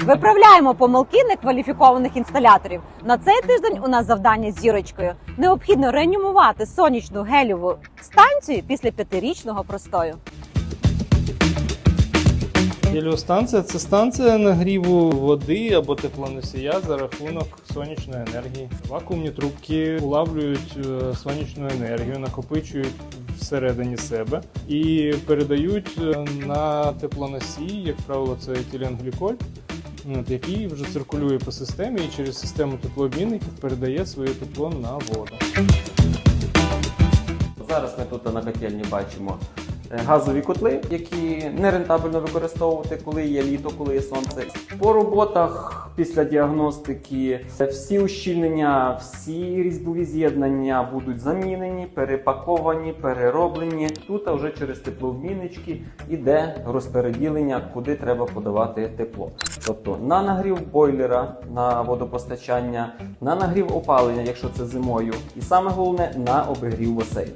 Виправляємо помилки некваліфікованих інсталяторів. На цей тиждень у нас завдання з зірочкою. Необхідно реанімувати сонячну геліву станцію після п'ятирічного простою. Геліостанція це станція нагріву води або теплоносія за рахунок сонячної енергії. Вакуумні трубки улавлюють е, сонячну енергію, накопичують всередині себе і передають е, на теплоносій, як правило, це етиленгліколь, от, який вже циркулює по системі і через систему теплообмінників передає своє тепло на воду. Зараз ми тут на котельні бачимо е, газові котли, які нерентабельно використовувати, коли є літо, коли є сонце. По роботах після діагностики всі ущільнення, всі різьбові з'єднання будуть замінені, перепаковані, перероблені. Тут вже через теплообміннички іде розподілення, куди треба подавати тепло. Тобто на нагрів бойлера, на водопостачання, на нагрів опалення, якщо це зимою, і саме головне на обігрів басейну.